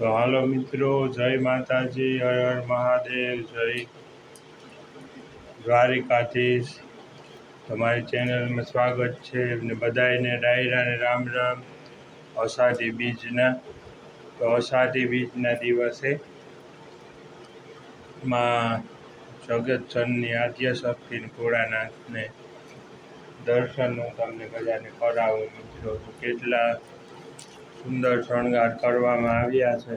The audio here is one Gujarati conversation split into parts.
તો હાલો મિત્રો, જય માતાજી, હર હર મહાદેવ, જય દ્વારિકાધીશ. તમારી ચેનલમાં સ્વાગત છે એમને બધાને ડાયરા ને રામ રામ. અષાઢી બીજના, તો અષાઢી બીજના દિવસે માં જગતચંદની આદ્ય શક્તિ ભોળાનાથને દર્શન હું તમને બધાને કરાવું મિત્રો. કેટલા સુંદર શણગાર કરવામાં આવ્યા છે.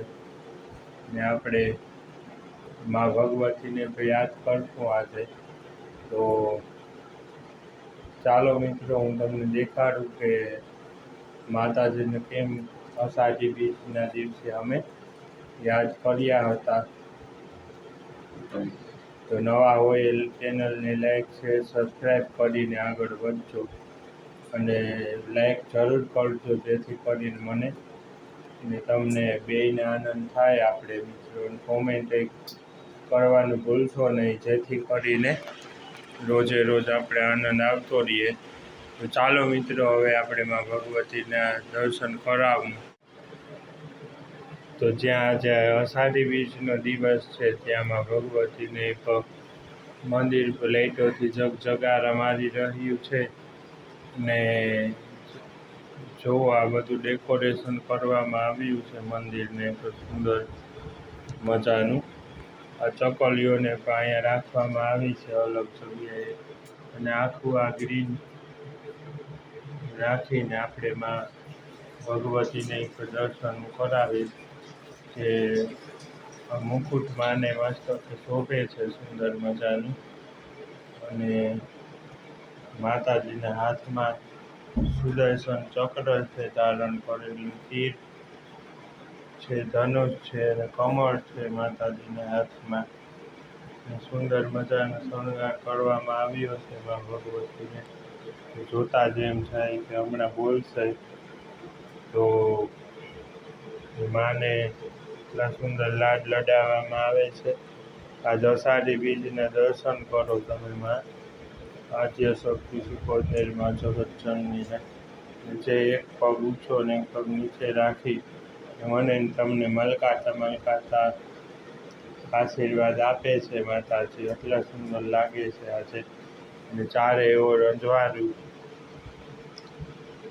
ને આપણે મા ભગવતીને યાદ કરશું આજે. તો ચાલો મિત્રો, હું તમને દેખાડું કે માતાજીને કેમ અષાઢી બીજના દિવસે અમે યાદ કર્યા હતા. તો નવા હોય ચેનલને લાઈક શેર સબસ્ક્રાઈબ કરીને આગળ વધજો. અને લાઈક જરૂર કરજો જેથી કરીને મને ને તમને બેયને આનંદ થાય આપણે મિત્રો કોમેન્ટ કરવાનું ભૂલશો નહીં, જેથી કરીને રોજે રોજ આપણે આનંદ આવતો રહીએ. તો ચાલો મિત્રો, હવે આપણે માં ભગવતીના દર્શન કરાવું. તો જ્યાં આજે અષાઢી બીજનો દિવસ છે, ત્યાં માં ભગવતીને એક મંદિર લાઇટોથી જગજગારા મારી રહ્યું છે. ને જો આ બધું ડેકોરેશન કરવામાં આવ્યું છે મંદિરને તો સુંદર મજાનું. આ ચકલીઓને પણ અહીંયા રાખવામાં આવી છે અલગ જગ્યાએ. અને આખું આ ગ્રીન રાખીને આપણે માં ભગવતીને દર્શન કરાવીશ કે મુકુટ માને વાસ્તવ શોભે છે, સુંદર મજાનું. અને માતાજીના હાથમાં સુદર્શન ચક્ર છે ધારણ કરેલું તીર છે, ધનુષ છે અને કમળ છે માતાજીના હાથમાં. સુંદર મજાનો શણગાર કરવામાં આવ્યો છે મા ભગવતીને જોતા જેમ થાય કે હમણાં બોલશે તો માને એટલા સુંદર લાડ લડાવવામાં આવે છે. આજ અષાઢી બીજના દર્શન કરો તમે, માં. આદ્ય શક્તિ સુકોતેરમાં જગતજનની જે એક પગ ઊંચો ને એક પગ નીચે રાખી મને તમને મલકાતા મલકાતા આશીર્વાદ આપે છે માતાજી. એટલા સુંદર લાગે છે આજે. અને ચારે એવો રંજવાડું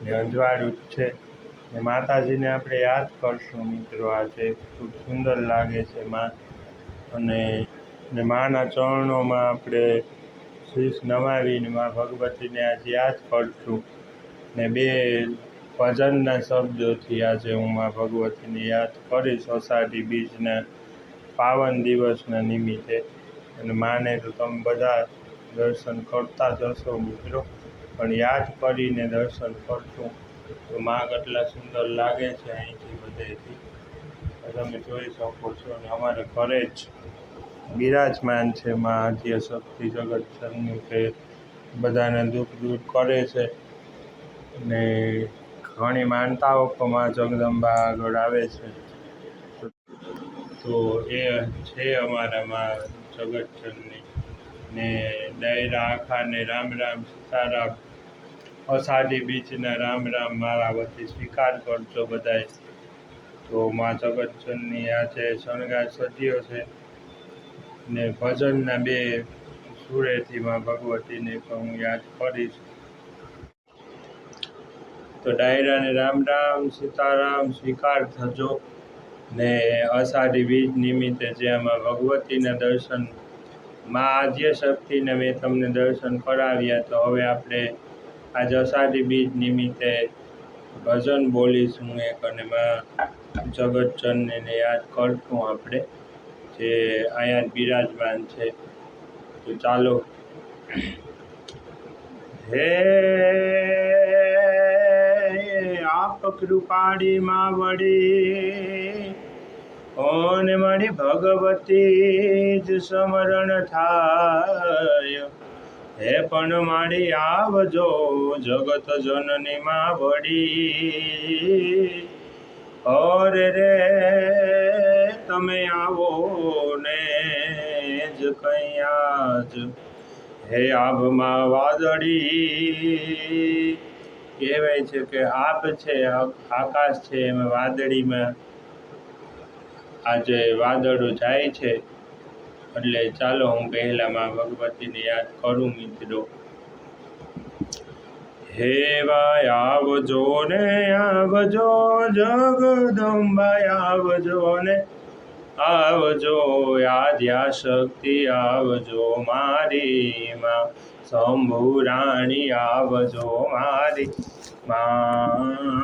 ને અંજવાળું જ છે. ને માતાજીને આપણે યાદ કરશું મિત્રો આજે. ખૂબ સુંદર લાગે છે માં અને ને માના ચરણોમાં આપણે શીશ નમાવીને મા ભગવતીને આજે યાદ કરશું. ને બે ભજનના શબ્દોથી આજે હું મા ભગવતીને યાદ કરીશ અષાઢી બીજના પાવન દિવસના નિમિત્તે. અને માને તો તમે બધા દર્શન કરતા જ હશો મિત્રો. પણ યાદ કરીને દર્શન કરશું તો માં કેટલા સુંદર લાગે છે અહીંથી બધેથી. તમે જોઈ શકો છો અને અમારે ઘરે જ બિરાજમાન છે, માં આદ્ય શક્તિ જગતજનની કે બધાને દુઃખ દૂર કરે છે. ને ઘણી માનતાઓ પણ માં જગદંબા આગળ આવે છે. તો એ છે અમારામાં જગતચંદની ને ડાયરા આખાને રામ રામ સીતારામ, અષાઢી બીજના રામ રામ મારા વતી સ્વીકાર કરજો બધાય. તો મા જગતચંદની આજે શણગાર સજ્યો છે. ને ભજનના બે સુરેથી માં ભગવતીને પણ હું યાદ કરીશ. તો ડાયરાને રામ રામ, સીતારામ, સ્વીકાર થજો ને અષાઢી બીજ નિમિત્તે જેમાં ભગવતીના દર્શન, મા આદ્ય શક્તિને મેં તમને દર્શન કરાવ્યા તો હવે આપણે આજે અષાઢી બીજ નિમિત્તે ભજન બોલીશું એક અને મા જગતચંદને યાદ કરશું આપણે. જે અહીંયા બિરાજમાન છે. તો ચાલો. હે આપ કૃપાળી માં વળી ઓને મારી ભગવતી જ સ્મરણ થાય. હે પણ મારી આવજો જગત જનની માં વળી અરે રે તમે આવો ને જ કૈયા જ હે આભમાં વાદળી, કહેવાય છે કે આપ છે, આકાશ છે, એમાં વાદળીમાં આજે વાદળો જાય છે. એટલે ચાલો હું પહેલામાં ભગવતીને યાદ કરું, મિત્રો. હે વાય આવજો ને આવજો જગદંબા આવજો ને આવજો આદ્યા શક્તિ આવજો મારી માં, શંભુ રાણી, આવજો મારી માં.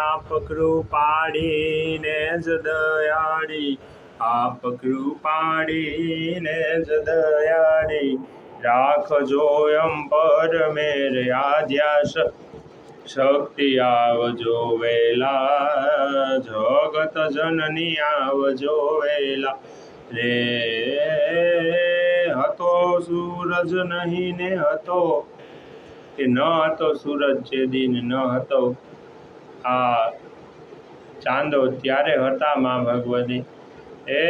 આપ કૃપાડીને જ દયાળી, આપ કૃપાડીને જ દયાળી રાખજો પર મેરે આધ્યાસ. શક્તિ આવજો વેલા, જગત જનની આવજો વેલા. રે હતો સૂરજ નહીં ને હતો કે ન હતો સૂરજ જે દિન ન હતો. આ ચાંદો ત્યારે હતા માં ભગવતી. એ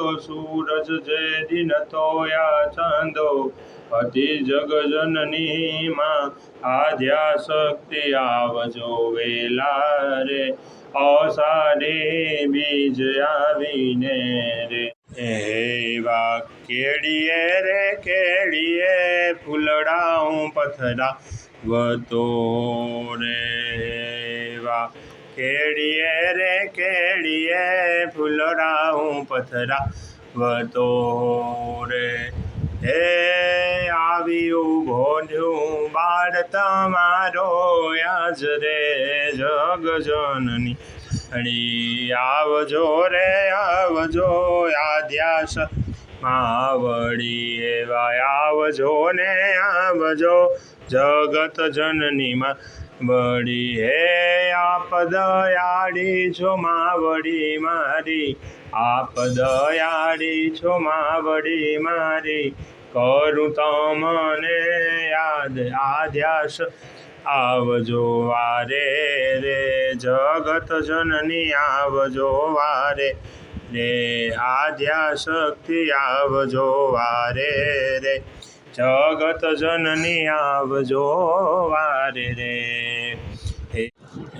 નતો સૂરજ જે દિન તો યા ચાંદો હતી જગજનની માં આદ્યા શક્તિ આવજો વેલા રે, અષાઢે બીજ આવીને રે. એવા કેડીએ રે, કેળીએ ફૂલડા પથરા વતો રે. એવા કેડીએ રે કેડીએ ફૂલડા હું પથરા વતો રે. હે આવ્યું ઊભો બાળ તમારો યાજ રે જગજનની હણી. આવજો રે, આવજો આદ્યાસ માવડી એવા. આવજો ને આવજો જગત જનનીમાં વળી હે આપ દયાળી છો માવડી મારી, આપ દયાળી છો માવડી મારી, કરું તમને યાદ આધ્યાસ, આવજો વારે રે, જગત જનની આવજો વારે રે આધ્યા શક્તિ આવજો વારે રે. જગત જનની આવજો વારે રે. હે-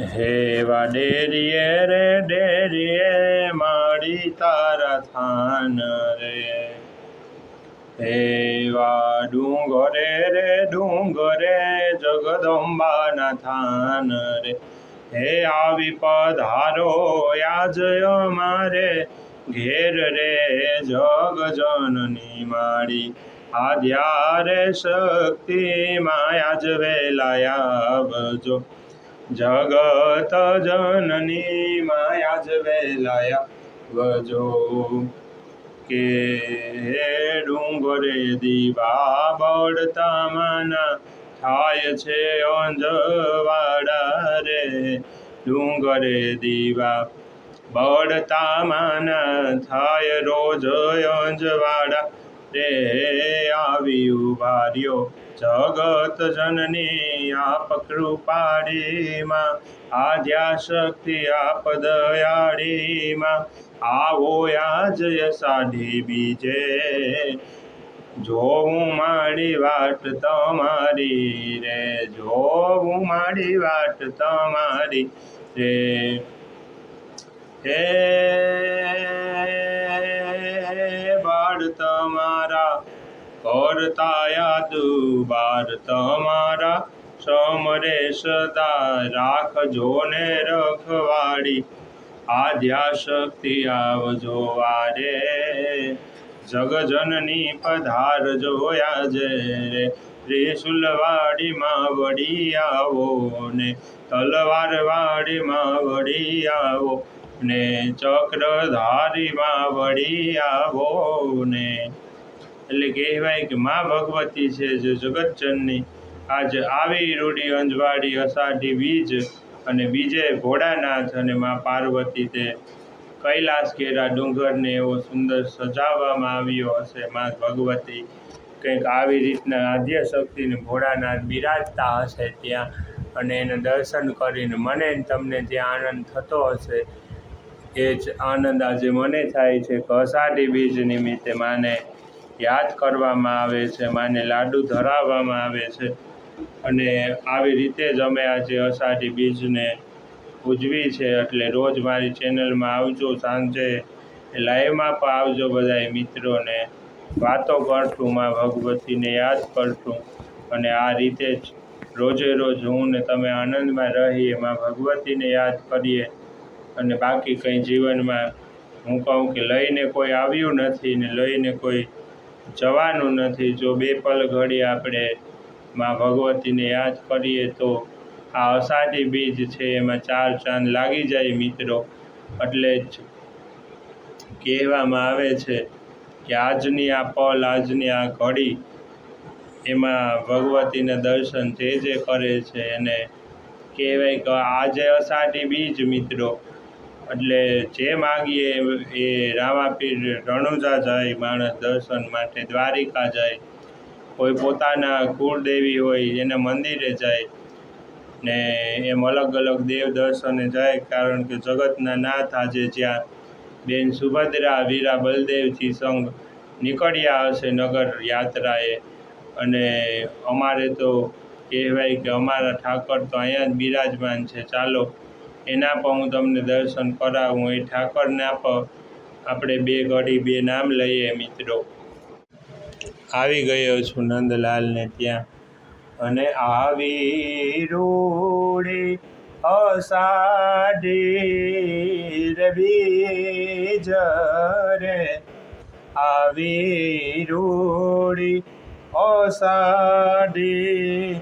હે વા ડેરીએ રે, ડેરીએ માડી તારા થાન રે. એવા ડુંગરે રે, ડુંગરે જગદંબાના થાન રે. હે આવી પધારો યાજ મારે ઘેર રે જગજનની માળી. આદ્યા રે શક્તિ માયા જ વેલાયા જગત જનની માયા જ વેલાયા વજો કે ડુંગરે દીવા બળતા માના થાય છે અંજવાડા રે. ડુંગરે દીવા બળતા માના થાય રોજ અંજવાડા રે આવી ઉભાર્યો જગત જનની આપ કૃપાળીમાં, આદ્યા શક્તિ આપ દયાળીમાં, આવો યાજય સાઢી બીજે. જોવું મારી વાટ તમારી રે જોવું મારી વાટ તમારી રે. હે બાળ તમારા કરતાયા દુબાર તમારા સમરે સદા રાખજો ને રખવાડી. આદ્યા શક્તિ આવજો વારે. જગજનની પધાર જોયા જે રે. ત્રિશુલવાડીમાં વળી આવો ને તલવારવાડીમાં વળી આવો. ને ચક્રધારીમાં વળી આવો ને એટલે કહેવાય કે મા ભગવતી છે જે જગતજનની આજ આવી રૂડી અંજવાડી અષાઢી બીજ અને બીજે ભોળાનાથ અને મા પાર્વતી તે કૈલાસ કેરા ડુંગરને એવો સુંદર સજાવવામાં આવ્યો હશે. મા ભગવતી કંઈક આવી રીતના આદ્ય શક્તિને ભોળાનાથ બિરાજતા હશે ત્યાં અને એને દર્શન કરીને મને તમને ત્યાં આનંદ થતો હશે. એ જ આનંદ આજે મને થાય છે. કે અષાઢી બીજ નિમિત્તે માને યાદ કરવામાં આવે છે, માને લાડુ ધરાવવામાં આવે છે. અને આવી રીતે જ અમે આજે અષાઢી બીજને ઉજવી છે એટલે રોજ મારી ચેનલમાં આવજો, સાંજે લાઈવમાં પણ આવજો બધાય મિત્રોને. વાતો કરશું માં ભગવતીને, યાદ કરશું. અને આ રીતે જ રોજે રોજ હું ને તમે આનંદમાં રહીએ, માં ભગવતીને યાદ કરીએ. અને બાકી કંઈ જીવનમાં હું કહું કે લઈને કોઈ આવ્યું નથી ને લઈને કોઈ જવાનું નથી. જો બે પલ ઘડી આપણે માં ભગવતીને યાદ કરીએ તો આ અષાઢી બીજ છે એમાં ચાર ચાંદ લાગી જાય મિત્રો. એટલે જ કહેવામાં આવે છે કે આજની આ પલ, આજની આ ઘડી એમાં ભગવતીના દર્શન જે જે કરે છે એને કહેવાય કે આજે અષાઢી બીજ મિત્રો. એટલે જે માગીએ એ રામાપીર રણુજા જાય, માણસ દર્શન માટે દ્વારિકા જાય, કોઈ પોતાના કુળદેવી હોય એના મંદિરે જાય ને એમ અલગ અલગ દેવ દર્શને જાય, કારણ કે જગતના નાથ આજે જ્યાં બેન સુભદ્રા, વીરા બલદેવજી સંઘ નીકળ્યા હશે નગર યાત્રાએ. અને અમારે તો કહેવાય કે અમારા ઠાકર તો અહીંયા જ બિરાજમાન છે. ચાલો એના પણ હું તમને દર્શન કરાવું, એ ઠાકરના પણ આપણે બે ઘડી બે નામ લઈએ મિત્રો. આવી ગયો છું નંદલાલને ત્યાં. અને આવી રોડે અષાઢી રવિ જરે. આવી રોડી અષાઢી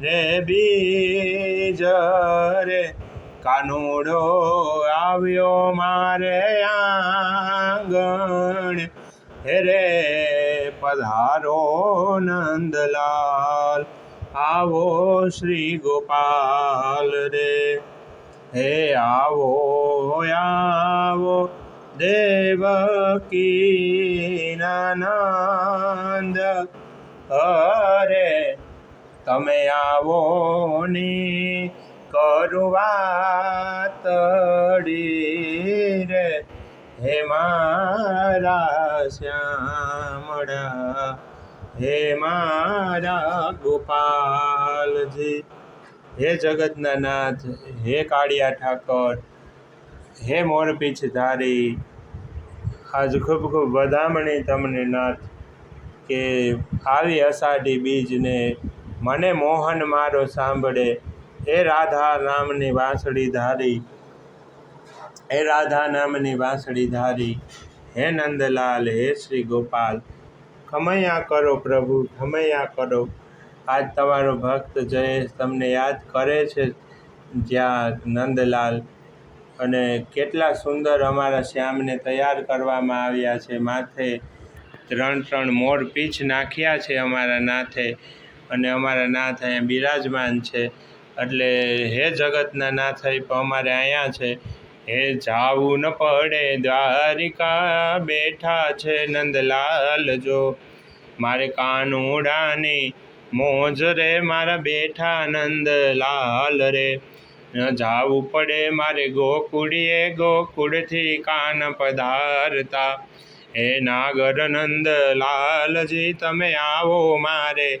રે બીજ રે કાનુડો આવ્યો મારે આંગણ. રે પધારો નંદલાલ, આવો શ્રી ગોપાલ રે. હે આવો આવો દેવકી નંદ અરે, તમે આવો ની કરવાતડી રે. હે મારા શ્યામળા, હે મારા ગોપાલજી, હે જગતના નાથ હે કાળિયા ઠાકર, હે મોરપીછ ધારી. આજ ખૂબ ખૂબ વધામણી તમને નાથ કે આવી અષાઢી બીજને મને મોહન મારો સાંભળે. હે રાધા નામની વાંસળી ધારી, હે રાધા નામની વાંસળી ધારી, હે નંદલાલ, હે શ્રી ગોપાલ, ખમૈયા કરો પ્રભુ, ખમૈયા કરો. આજ તમારો ભક્ત જયેશ તમને યાદ કરે છે જ્યાં નંદલાલ અને કેટલા સુંદર અમારા શ્યામને તૈયાર કરવામાં આવ્યા છે. માથે ત્રણ ત્રણ મોર પીછ નાખ્યા છે અમારા નાથે અને અમારા નાથ અહીંયા બિરાજમાન છે. એટલે હે જગતના નાથ પણ અમારે અહીંયા છે. હે જાવું ન પડે દ્વારિકા બેઠા છે નંદલાલ જો. મારે કાનુડાની મોજ રે મારા બેઠા નંદલાલ રે. જાવું પડે મારે ગોકુળીએ ગોકુળથી કાન પધારતા. હે નાગર નંદલાલજી, તમે આવો મારે.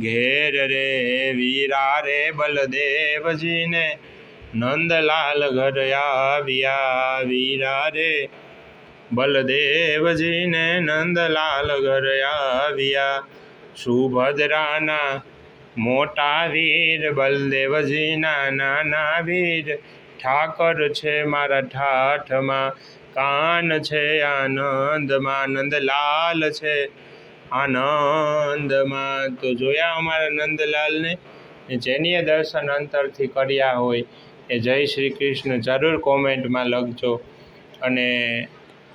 ઘેર રે વીરા રે બલદેવજીને નંદલાલ ઘર આવ્યા. વીરા રે બલદેવજીને નંદલાલ ઘર આવ્યા. સુભદ્રાના મોટા વીર, બલદેવજીના નાના વીર, ઠાકર છે મારા ઠાઠમાં, કાન છે આનંદમાં, નંદલાલ છે આનંદમાં. તો જોયા અમારા નંદલાલને જેનીએ દર્શન અંતરથી કર્યા હોય એ જય શ્રી કૃષ્ણ જરૂર કોમેન્ટમાં લખજો. અને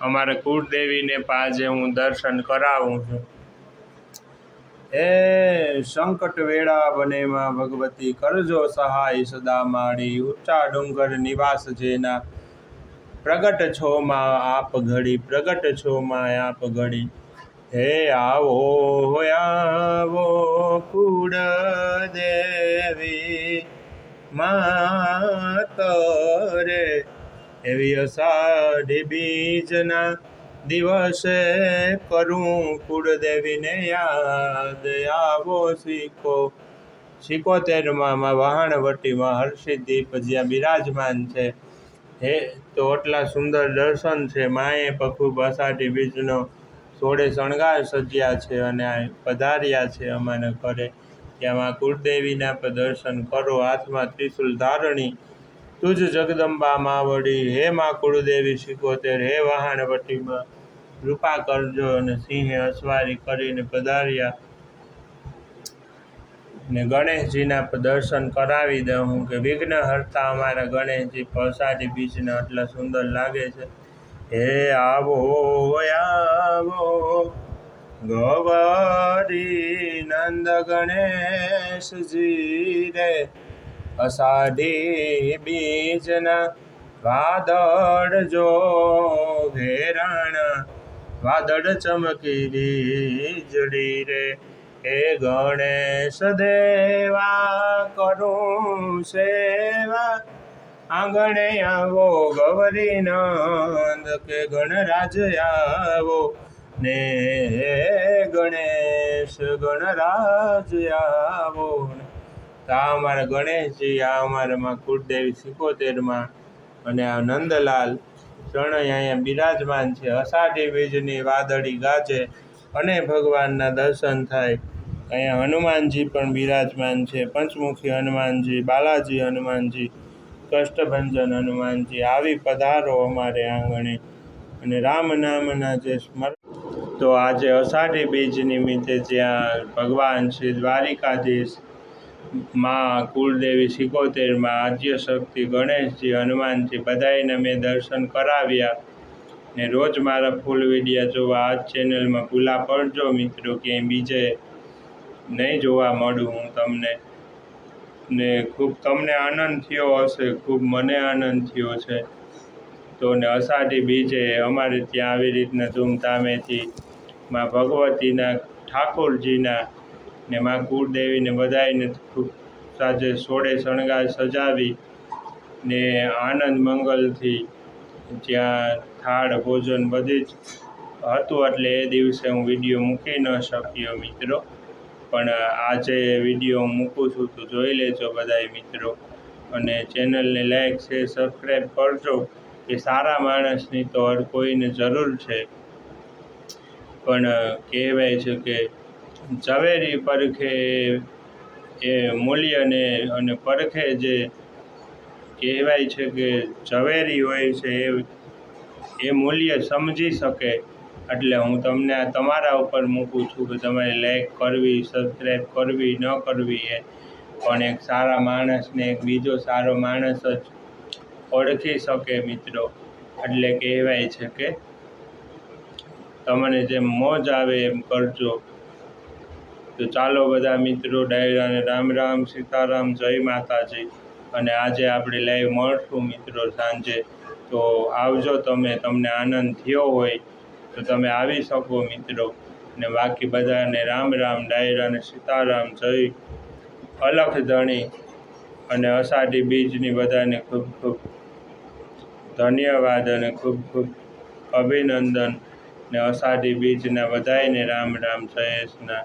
અમારા કુળદેવીને પાજે હું દર્શન કરાવું છું. હે સંકટ વેળા બનેમાં ભગવતી કરજો સહાય સદા મારી. ઊંચા ડુંગર નિવાસ જેના પ્રગટ છો માં આપ ઘડી, પ્રગટ છો માં આપ ઘડી. હે આવો આવો કુળ દેવી માતરે. એવી અષાઢી બીજના દિવસે કરું કુળદેવીને યાદ. આવો શીખો. સિકોતેરમાં વહાણવટીમાં હરસિદ્ધિ જ્યાં બિરાજમાન છે. હે, તો આટલા સુંદર દર્શન છે. માએ પણ બસાટી બીજનો સોળે શણગાર સજ્યા છે અને પધાર્યા છે અમારા ઘરે. ત્યાં કુળદેવીના દર્શન કરો, હાથમાં ત્રિશુલ ધારણી. તુજ જગદંબા માવડી, હે મા કુળદેવી સિકોતેર હે વહાણવટીમાં કૃપા કરજો અને સિંહે અસવારી કરીને પધાર્યા. ને ગણેશજીના દર્શન કરાવી દઉં કે વિઘ્નહર્તા અમારા ગણેશજી અષાઢી બીજને આટલા સુંદર લાગે છે. હે આવો આવો. ગૌરી નંદ ગણેશજી રે અષાઢી બીજના વાદળ જો ઘેરણ વાદળ ચમકી વીજળી રે. હે ગણેશ દેવા, કરું સેવા. આંગણે આવો ગૌરી નંદ કે ગણરાજ આવો? ને ગણેશ ગણરાજ આવો. આ અમારા ગણેશજી, આ અમારામાં કુળદેવી સિકોતેરમાં અને આ નંદલાલ શરણય અહીંયા બિરાજમાન છે. અષાઢી બીજની વાદળી ગાજે અને ભગવાનના દર્શન થાય. અહીંયા હનુમાનજી પણ બિરાજમાન છે. પંચમુખી હનુમાનજી, બાલાજી હનુમાનજી કષ્ટભંજન હનુમાનજી, આવી પધારો અમારે આંગણે. અને રામ નામના જે સ્મર, તો આજે અષાઢી બીજ નિમિત્તે જ્યાં ભગવાન શ્રી દ્વારિકાધીશમાં કુળદેવી સિકોતેરમાં આદ્ય શક્તિ ગણેશજી, હનુમાનજી બધાને મેં દર્શન કરાવ્યા. ને રોજ મારા ફૂલ વિડીયા જોવા આ ચેનલમાં ભૂલા પડજો મિત્રો, ક્યાંય બીજે નહીં જોવા મળું હું તમને. ને ખૂબ તમને આનંદ થયો હશે, ખૂબ મને આનંદ થયો છે. તો ને અષાઢી બીજે અમારે ત્યાં આવી રીતના ધૂમધામેથી માં ભગવતીના, ઠાકોરજીના ને માં કુળદેવીને બધાને ખૂબ સાજે સોળે શણગાર સજાવી ને આનંદ મંગલથી જ્યાં થાળ, ભોજન બધી જ હતું. એટલે એ દિવસે હું વીડિયો મૂકી ન શક્યો મિત્રો. પણ આજે વીડિયો હું મૂકું છું તો જોઈ લેજો બધાય મિત્રો. અને ચેનલને લાઈક છે સબસ્ક્રાઈબ કરજો. એ સારા માણસની તો હર કોઈને જરૂર છે. પણ કહેવાય છે કે ઝવેરી પરખે એ મૂલ્યને અને પરખે જે કહેવાય છે કે ઝવેરી હોય છે, એ એ મૂલ્ય સમજી શકે. એટલે હું તમને તમારા ઉપર મૂકું છું કે તમારે લાઈક કરવી સબસ્ક્રાઈબ કરવી, ન કરવી એ પણ એક સારા માણસને એક બીજો સારો માણસ જ ઓળખી શકે મિત્રો. એટલે કહેવાય છે કે તમને જેમ મોજ આવે એમ કરજો. તો ચાલો બધા મિત્રો ડાયરાને રામ રામ, સીતારામ, જય માતાજી. અને આજે આપણે લાઈવ મળશું મિત્રો સાંજે. તો આવજો તમે, તમને આનંદ થયો હોય તો તમે આવી શકો મિત્રો. ને બાકી બધાને રામ રામ ડાયરાને સીતારામ, જય અલખ ધણી અને અષાઢી બીજની બધાને ખૂબ ખૂબ ધન્યવાદ અને ખૂબ ખૂબ અભિનંદન. ને અષાઢી બીજના બધાને રામ રામ જયેશના